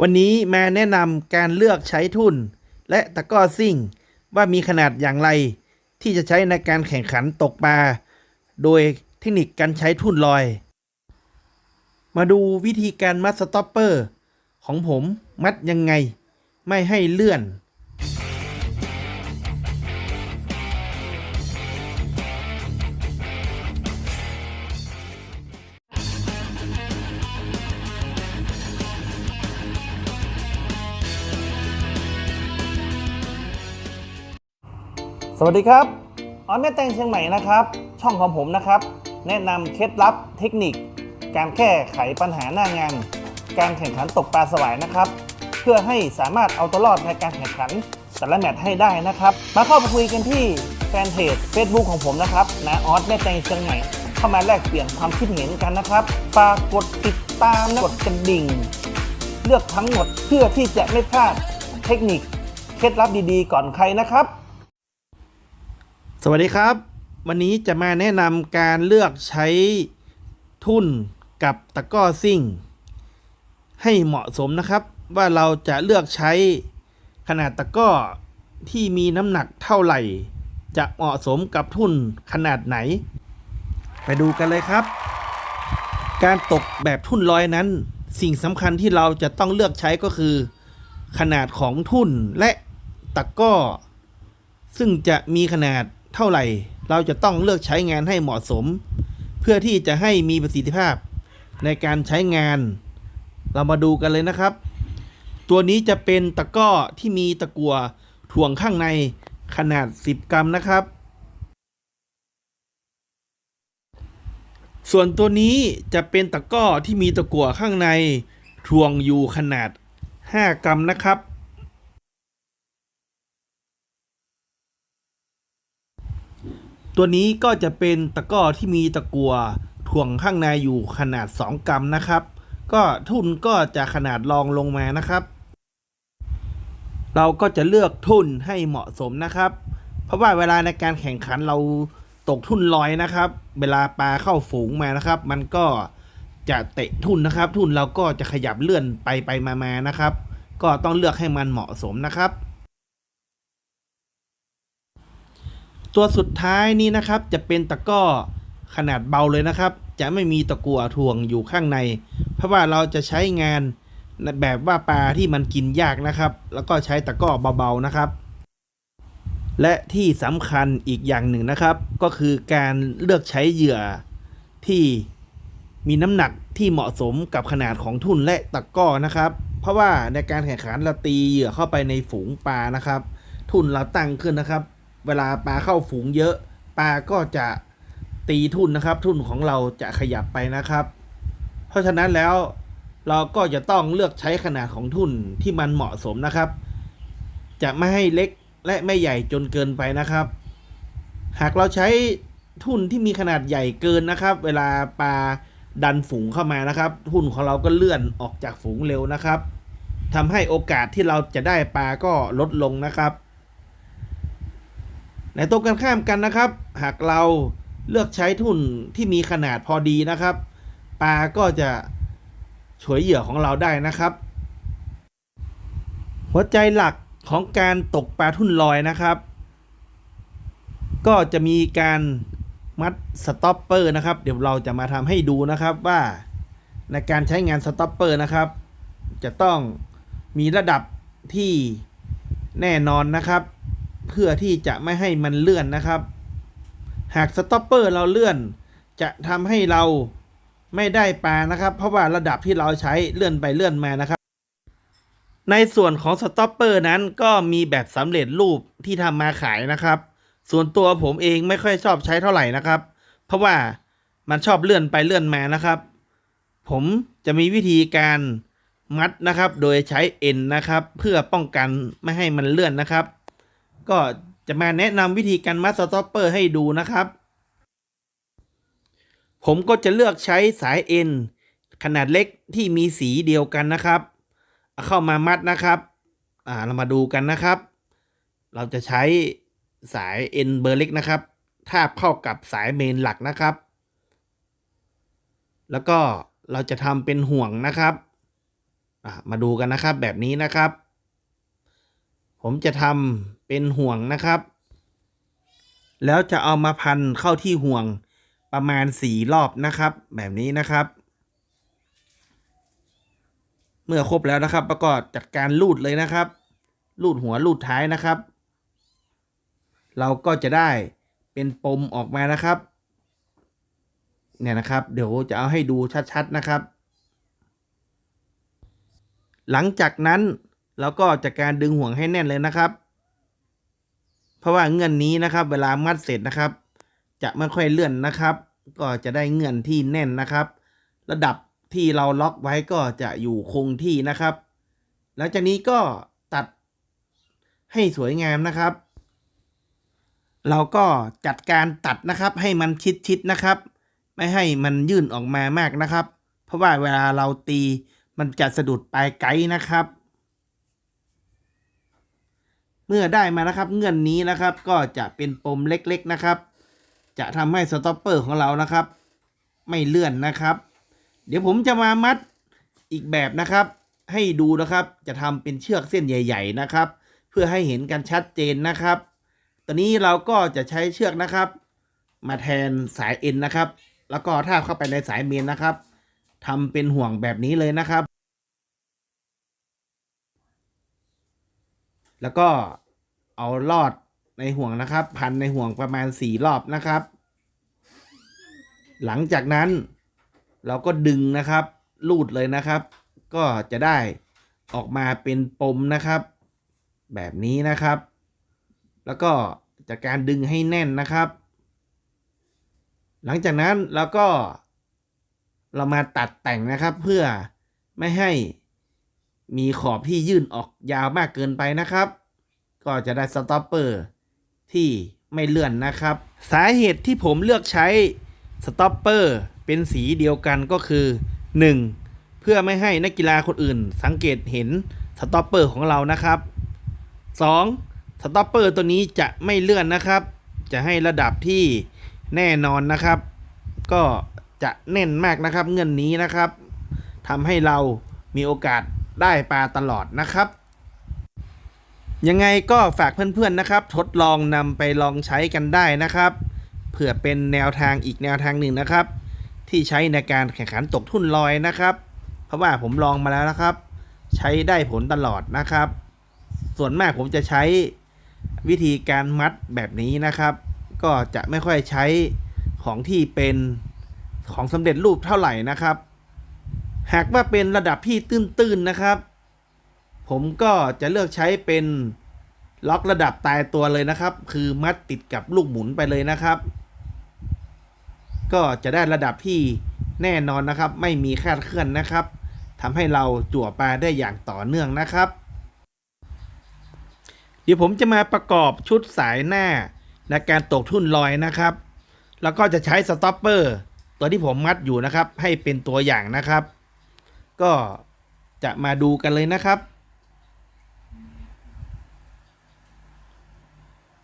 วันนี้มาแนะนำการเลือกใช้ทุ่น และตะกร้อซิ่ง ว่ามีขนาดอย่างไร ที่จะใช้ในการแข่งขันตกปลาโดยเทคนิคการใช้ทุ่นลอย มาดูวิธีการมัดสต็อปเปอร์ ของผมมัดยังไง ไม่ให้เลื่อน วัสดีครับออนแม่แตงเชียงใหม่นะครับ ช่องของผมนะครับ แนะนำเคล็ดลับเทคนิค การแก้ไขปัญหาหน้างาน การแข่งขันตกปลาสวายนะครับ เพื่อให้สามารถเอาตัวรอดในการแข่งขันแต่ละแมตช์ให้ได้นะครับ มาเข้าไปคุยกันที่แฟนเพจ Facebook ของผมนะครับนะออสแม่แตงเชียงใหม่เข้ามาแลกเปลี่ยนความคิดเห็นกันนะครับฝากกดติดตามนะกดกระดิ่ง เลือกทั้งหมดเพื่อที่จะไม่พลาดเทคนิค เคล็ดลับดีๆ ก่อนใครนะครับ สวัสดีครับ วันนี้จะมาแนะนำการเลือกใช้ทุ่นกับตะก้อซิ่ง ให้เหมาะสมนะครับ ว่าเราจะเลือกใช้ขนาดตะก้อที่มีน้ำหนักเท่าไหร่ จะเหมาะสมกับทุ่นขนาดไหน ไปดูกันเลยครับ การตกแบบทุ่นลอยนั้น สิ่งสำคัญที่เราจะต้องเลือกใช้ก็คือ ขนาดของทุ่นและตะก้อซึ่งจะมีขนาด เท่าไหร่ เราจะต้องเลือกใช้งานให้เหมาะสม เพื่อที่จะให้มีประสิทธิภาพในการใช้งาน เรามาดูกันเลยนะครับ ตัวนี้จะเป็นตะก้อที่มีตะกั่วถ่วงข้างในขนาด 10 กรัมนะครับ ส่วนตัวนี้จะเป็นตะก้อที่มีตะกั่วข้างในถ่วงอยู่ขนาด 5 กรัมนะครับ ตัวนี้ก็จะเป็นตะกร้อที่มีตะกัวถ่วงข้างในอยู่ขนาด 2 กรัมนะครับ ก็ทุ่นก็จะขนาดรองลงมานะครับ เราก็จะเลือกทุ่นให้เหมาะสมนะครับ เพราะว่าเวลาในการแข่งขันเราตกทุ่นลอยนะครับ เวลาปลาเข้าฝูงมานะครับ มันก็จะเตะทุ่นนะครับ ทุ่นเราก็จะขยับเลื่อนไปไปมามานะครับ ก็ต้องเลือกให้มันเหมาะสมนะครับ ตัวสุดท้ายนี้นะครับจะเป็นตะก้อขนาดเบาเลยนะครับ จะไม่มีตะกั่วถ่วงอยู่ข้างใน เพราะว่าเราจะใช้งานแบบว่าปลาที่มันกินยากนะครับ แล้วก็ใช้ตะก้อเบาๆนะครับ และที่สำคัญอีกอย่างหนึ่งนะครับ ก็คือการเลือกใช้เหยื่อที่มีน้ำหนักที่เหมาะสมกับขนาดของทุ่นและตะก้อนะครับ เพราะว่าในการแข่งขันเราตีเหยื่อเข้าไปในฝูงปลานะครับ ทุ่นเราตั้งขึ้นนะครับ เวลาปลาเข้าฝูงเยอะปลาก็จะตีทุ่นนะครับ ทุ่นของเราจะขยับไปนะครับ เพราะฉะนั้นแล้วเราก็จะต้องเลือกใช้ขนาดของทุ่นที่มันเหมาะสมนะครับ จะไม่ให้เล็กและไม่ใหญ่จนเกินไปนะครับ หากเราใช้ทุ่นที่มีขนาดใหญ่เกินนะครับ เวลาปลาดันฝูงเข้ามานะครับ ทุ่นของเราก็เลื่อนออกจากฝูงเร็วนะครับทำให้โอกาสที่เราจะได้ปลาก็ลดลงนะครับ ในตรงกันข้ามกันนะครับ หากเราเลือกใช้ทุ่นที่มีขนาดพอดีนะครับ ปลาก็จะฉวยเหยื่อของเราได้นะครับ หัวใจหลักของการตกปลาทุ่นลอยนะครับ ก็จะมีการมัดสต็อปเปอร์นะครับ เดี๋ยวเราจะมาทำให้ดูนะครับว่าในการใช้งานสต็อปเปอร์นะครับ จะต้องมีระดับที่แน่นอนนะครับ เพื่อที่จะไม่ให้มันเลื่อนนะครับ หากสต็อปเปอร์เราเลื่อน จะทำให้เราไม่ได้ปลานะครับ เพราะว่าระดับที่เราใช้เลื่อนไปเลื่อนมานะครับ ในส่วนของสต็อปเปอร์นั้นก็มีแบบสำเร็จรูปที่ทำมาขายนะครับ ส่วนตัวผมเองไม่ค่อยชอบใช้เท่าไหร่นะครับ เพราะว่ามันชอบเลื่อนไปเลื่อนมานะครับ ผมจะมีวิธีการมัดนะครับ โดยใช้เอ็นนะครับ เพื่อป้องกันไม่ให้มันเลื่อนนะครับ ก็จะมาแนะนำวิธีการมัดสต็อปเปอร์ให้ดูนะครับ ผมก็จะเลือกใช้สายเอ็นขนาดเล็กที่มีสีเดียวกันนะครับ เข้ามามัดนะครับ อ่าเรามาดูกันนะครับ เราจะใช้สายเอ็นเบอร์เล็กนะครับทาบเข้ากับสายเมนหลักนะครับ แล้วก็เราจะทำเป็นห่วงนะครับ มาดูกันนะครับแบบนี้นะครับ ผมจะทำเป็นห่วงนะครับ แล้วจะเอามาพันเข้าที่ห่วงประมาณสี่รอบนะครับ แบบนี้นะครับ เมื่อครบแล้วนะครับ ประกอบจัดการลูดเลยนะครับ ลูดหัวลูดท้ายนะครับ เราก็จะได้เป็นปมออกมานะครับ เนี่ยนะครับ เดี๋ยวจะเอาให้ดูชัดๆนะครับ หลังจากนั้น เราก็จัดการดึงห่วงให้แน่นเลยนะครับ เพราะว่าเงื่อนนี้นะครับ เวลามัดเสร็จนะครับ จะไม่ค่อยเลื่อนนะครับ ก็จะได้เงื่อนที่แน่นนะครับ ระดับที่เราล็อกไว้ก็จะอยู่คงที่นะครับ หลังจากนี้ก็ตัดให้สวยงามนะครับ เราก็จัดการตัดนะครับ ให้มันชิดๆนะครับ ไม่ให้มันยื่นออกมามากนะครับ เพราะว่าเวลาเราตีมันจะสะดุดปลายไกด์นะครับ เมื่อได้มานะครับ เงื่อนนี้นะครับ ก็จะเป็นปมเล็กๆนะครับ จะทำให้สต็อปเปอร์ของเรานะครับ ไม่เลื่อนนะครับ เดี๋ยวผมจะมามัดอีกแบบนะครับ ให้ดูนะครับจะทำเป็นเชือกเส้นใหญ่ ๆ นะครับ เพื่อให้เห็นกันชัดเจนนะครับ ตอนนี้เราก็จะใช้เชือกนะครับ มาแทนสายเอ็นนะครับ แล้วก็ทาบเข้าไปในสายเมนนะครับทำเป็นห่วงแบบนี้เลยนะครับ แล้วก็เอาลอดในห่วงนะครับ พันในห่วงประมาณสี่รอบนะครับ หลังจากนั้นเราก็ดึงนะครับลูดเลยนะครับ ก็จะได้ออกมาเป็นปมนะครับ แบบนี้นะครับ แล้วก็จากการดึงให้แน่นนะครับ หลังจากนั้นเราก็เรามาตัดแต่งนะครับเพื่อไม่ให้ มีขอบที่ยื่นออกยาวมากเกินไปนะครับ ก็จะได้สต็อปเปอร์ที่ไม่เลื่อนนะครับ สาเหตุที่ผมเลือกใช้สต็อปเปอร์เป็นสีเดียวกันก็คือ 1. เพื่อไม่ให้นักกีฬาคนอื่น สังเกตเห็นสต็อปเปอร์ของเรานะครับ 2. สต็อปเปอร์ตัวนี้จะไม่เลื่อนนะครับ จะให้ระดับที่แน่นอนนะครับ ก็จะแน่นมากนะครับเงื่อนนี้นะครับทำให้เรามีโอกาส ได้ปลาตลอดนะครับ ยังไงก็ฝากเพื่อนๆนะครับ ทดลองนำไปลองใช้กันได้นะครับ เผื่อเป็นแนวทางอีกแนวทางหนึ่งนะครับ ที่ใช้ในการแข่งขันตกทุ่นลอยนะครับ เพราะว่าผมลองมาแล้วนะครับ ใช้ได้ผลตลอดนะครับ ส่วนมากผมจะใช้วิธีการมัดแบบนี้นะครับ ก็จะไม่ค่อยใช้ของที่เป็นของสำเร็จรูปเท่าไหร่นะครับ หากว่าเป็นระดับที่ตื้นๆนะครับ ผมก็จะเลือกใช้เป็นล็อกระดับตายตัวเลยนะครับ คือมัดติดกับลูกหมุนไปเลยนะครับ ก็จะได้ระดับที่แน่นอนนะครับ ไม่มีคาดเคลื่อนนะครับทำให้เราจั่วปลาได้อย่างต่อเนื่องนะครับ เดี๋ยวผมจะมาประกอบชุดสายหน้าในการตกทุ่นลอยนะครับ แล้วก็จะใช้สต็อปเปอร์ตัวที่ผมมัดอยู่นะครับ ให้เป็นตัวอย่างนะครับ ก็จะมาดูกันเลยนะครับ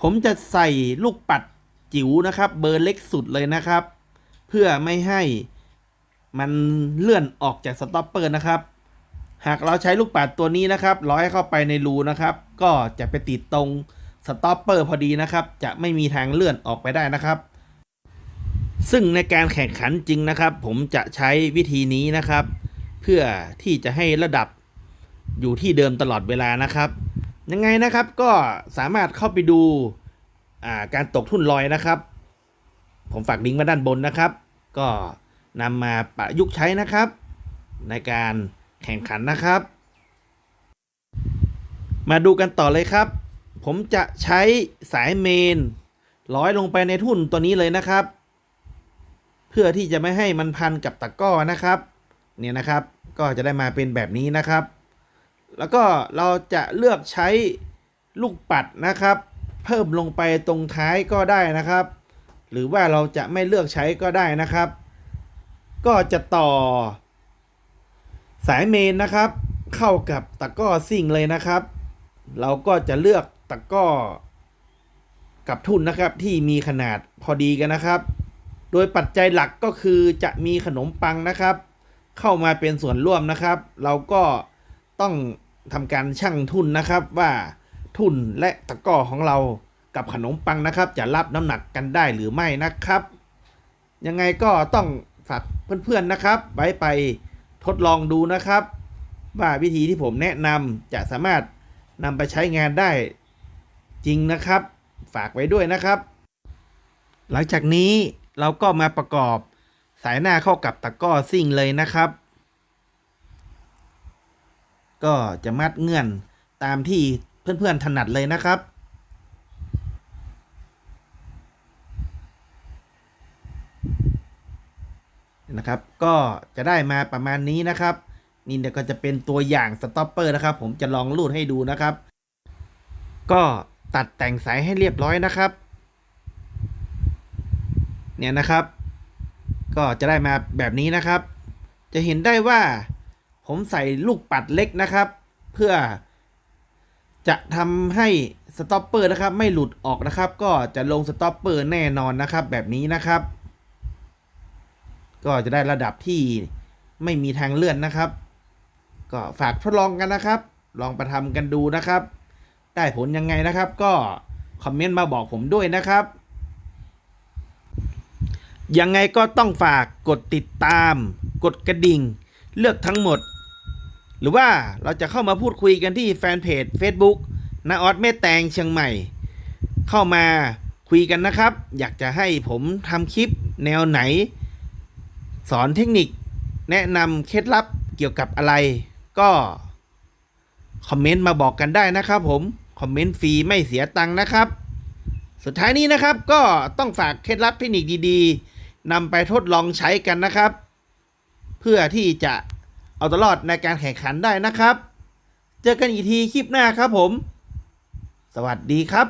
ผมจะใส่ลูกปัดจิ๋วนะครับเบอร์เล็กสุดเลยนะครับ เพื่อไม่ให้มันเลื่อนออกจากสต็อปเปอร์นะครับ หากเราใช้ลูกปัดตัวนี้นะครับร้อยเข้าไปในรูนะครับ ก็จะไปติดตรงสต็อปเปอร์พอดีนะครับ จะไม่มีทางเลื่อนออกไปได้นะครับ ซึ่งในการแข่งขันจริงนะครับ ผมจะใช้วิธีนี้นะครับ พื่อที่จะให้ระดับอยู่ที่เดิมตลอดเวลานะครับ ยังไงนะครับก็สามารถเข้าไปดูาการตกทุ่นลอยนะครับ ผมฝากลิงก์มาด้านบนนะครับ ก็นำมาประยุกต์ใช้นะครับ ในการแข่งขันนะครับ มาดูกันต่อเลยครับ ผมจะใช้สายเมนร้อยลงไปในทุ่นตัวนี้เลยนะครับ เพื่อที่จะไม่ให้มันพันกับตะก้อนะครับ เนี่ยนะครับ ก็จะได้มาเป็นแบบนี้นะครับ แล้วก็เราจะเลือกใช้ลูกปัดนะครับ เพิ่มลงไปตรงท้ายก็ได้นะครับ หรือว่าเราจะไม่เลือกใช้ก็ได้นะครับ ก็จะต่อ สายเมนนะครับ เข้ากับตะกร้อซิ่งเลยนะครับ เราก็จะเลือกตะกร้อกับทุนนะครับที่มีขนาดพอดีกันนะครับ โดยปัจจัยหลักก็คือจะมีขนมปังนะครับ เข้ามาเป็นส่วนร่วมนะครับ เราก็ต้องทำการชั่งทุนนะครับว่าทุนและตะก้อของเรากับขนมปังนะครับ จะรับน้ำหนักกันได้หรือไม่นะครับ ยังไงก็ต้องฝากเพื่อนๆนะครับ ไว้ไปทดลองดูนะครับ ว่าวิธีที่ผมแนะนำจะสามารถนำไปใช้งานได้จริงนะครับ ฝากไว้ด้วยนะครับ หลังจากนี้เราก็มาประกอบ สายหน้าเข้ากับตะก้อซิ่งเลยนะครับ ก็จะมัดเงื่อนตามที่เพื่อนๆถนัดเลยนะครับ นะครับ ก็จะได้มาประมาณนี้นะครับ นี่เดี๋ยวก็จะเป็นตัวอย่างสต็อปเปอร์นะครับ ผมจะลองรูดให้ดูนะครับ ก็ตัดแต่งสายให้เรียบร้อยนะครับ เนี่ยนะครับ ก็จะได้มาแบบนี้นะครับ จะเห็นได้ว่าผมใส่ลูกปัดเล็กนะครับ เพื่อจะทำให้สต็อปเปอร์นะครับ ไม่หลุดออกนะครับ ก็จะลงสต็อปเปอร์แน่นอนนะครับ แบบนี้นะครับ ก็จะได้ระดับที่ไม่มีทางเลื่อนนะครับ ก็ฝากทดลองกันนะครับ ลองประทำกันดูนะครับ ได้ผลยังไงนะครับ ก็คอมเมนต์มาบอกผมด้วยนะครับ ยังไงก็ต้องฝากกดติดตาม กดกระดิ่ง เลือกทั้งหมด หรือว่าเราจะเข้ามาพูดคุยกันที่แฟนเพจ Facebook นาออสแม่แตงเชียงใหม่ เข้ามาคุยกันนะครับ อยากจะให้ผมทำคลิปแนวไหน สอนเทคนิค แนะนำเคล็ดลับเกี่ยวกับอะไร ก็คอมเมนต์มาบอกกันได้นะครับผม คอมเมนต์ฟรีไม่เสียตังค์นะครับ สุดท้ายนี้นะครับก็ต้องฝากเคล็ดลับเทคนิคดีๆ นำไปทดลองใช้กันนะครับ เพื่อที่จะเอาตัวรอดในการแข่งขันได้นะครับ เจอกันอีกทีคลิปหน้าครับผม สวัสดีครับ